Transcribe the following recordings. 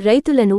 రైతులను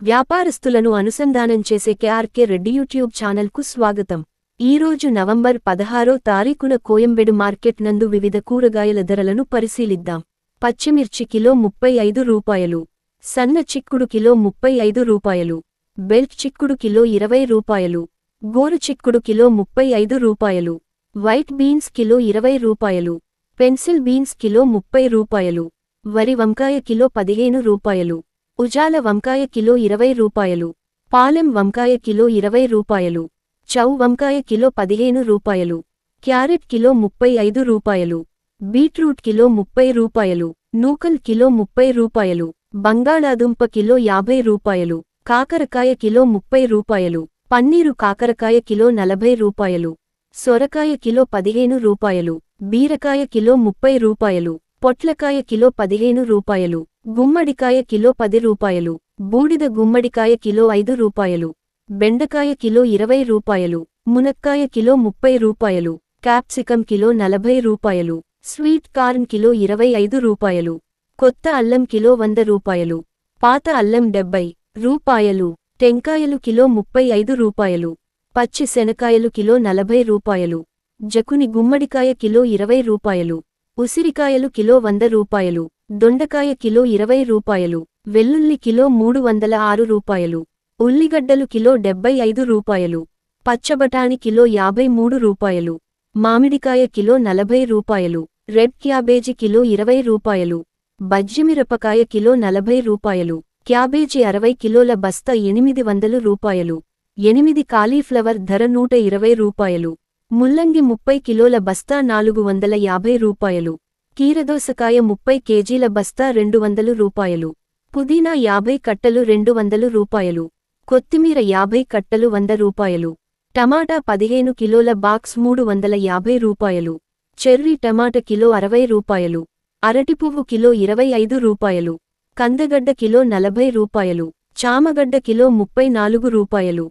వ్యాపారస్తులను అనుసంధానం చేసే కేఆర్కే రెడ్డి యూట్యూబ్ ఛానల్కు స్వాగతం. ఈరోజు నవంబర్ పదహారో తారీఖున కోయంబెడు మార్కెట్ నందు వివిధ కూరగాయల ధరలను పరిశీలిద్దాం. పచ్చిమిర్చి కిలో ముప్పై ఐదు రూపాయలు సన్న చిక్కుడు కిలో ముప్పై ఐదు రూపాయలు బెల్ట్ చిక్కుడు కిలో ఇరవై రూపాయలు గోరు చిక్కుడు కిలో ముప్పై ఐదు రూపాయలు వైట్ బీన్స్ కిలో ఇరవై రూపాయలు పెన్సిల్ బీన్స్ కిలో ముప్పై రూపాయలు వరి వంకాయ కిలో పదిహేను రూపాయలు ఉజాల వంకాయ కిలో ఇరవై రూపాయలు. పాలెం వంకాయ కిలో ఇరవై రూపాయలు. చౌ వంకాయ కిలో పదిహేను రూపాయలు. క్యారెట్ కిలో ముప్పై ఐదు రూపాయలు. బీట్రూట్ కిలో ముప్పై రూపాయలు. నూకల్ కిలో ముప్పై రూపాయలు. బంగాళాదుంప కిలో యాభై రూపాయలు. కాకరకాయ కిలో ముప్పై రూపాయలు. పన్నీరు కాకరకాయ కిలో నలభై రూపాయలు. సొరకాయ కిలో పదిహేను రూపాయలు. బీరకాయ కిలో ముప్పై రూపాయలు. పొట్లకాయ కిలో పదిహేను రూపాయలు గుమ్మడికాయ కిలో పది రూపాయలు బూడిద గుమ్మడికాయ కిలో ఐదు రూపాయలు బెండకాయ కిలో ఇరవై రూపాయలు మునక్కాయ కిలో ముప్పై రూపాయలు క్యాప్సికం కిలో నలభై రూపాయలు స్వీట్ కార్న్ కిలో ఇరవై ఐదు రూపాయలు కొత్త అల్లం కిలో వంద రూపాయలు పాత అల్లం డెబ్బై రూపాయలు టెంకాయలు కిలో ముప్పై ఐదు రూపాయలు పచ్చి శనకాయలు కిలో నలభై రూపాయలు జకుని గుమ్మడికాయ కిలో ఇరవై రూపాయలు ఉసిరికాయలు కిలో వంద రూపాయలు దొండకాయ కిలో ఇరవై రూపాయలు వెల్లుల్లి కిలో మూడు వందల ఆరు రూపాయలు ఉల్లిగడ్డలు కిలో డెబ్బై ఐదు రూపాయలు పచ్చబటాని కిలో యాభై మూడు రూపాయలు మామిడికాయ కిలో నలభై రూపాయలు రెడ్ క్యాబేజీ కిలో ఇరవై రూపాయలు బజ్జిమిరపకాయ కిలో నలభై రూపాయలు క్యాబేజీ అరవై కిలోల బస్తా ఎనిమిది వందలు రూపాయలు ఎనిమిది కాలీఫ్లవర్ ధర నూట ఇరవై రూపాయలు ముల్లంగి ముప్పై కిలోల బస్తా నాలుగు వందల యాభై రూపాయలు. కీరదోసకాయ ముప్పై కేజీల బస్తా రెండు వందలు రూపాయలు. పుదీనా యాభై కట్టలు రెండు వందలు రూపాయలు. కొత్తిమీర యాభై కట్టలు వంద రూపాయలు. టమాటా పదిహేను కిలోల బాక్స్ మూడు వందల యాభై రూపాయలు. చెర్రీ టమాటా కిలో అరవై రూపాయలు. అరటిపువ్వు కిలో ఇరవై ఐదు రూపాయలు. కందగడ్డ కిలో నలభై రూపాయలు. చామగడ్డ కిలో ముప్పై నాలుగు రూపాయలు.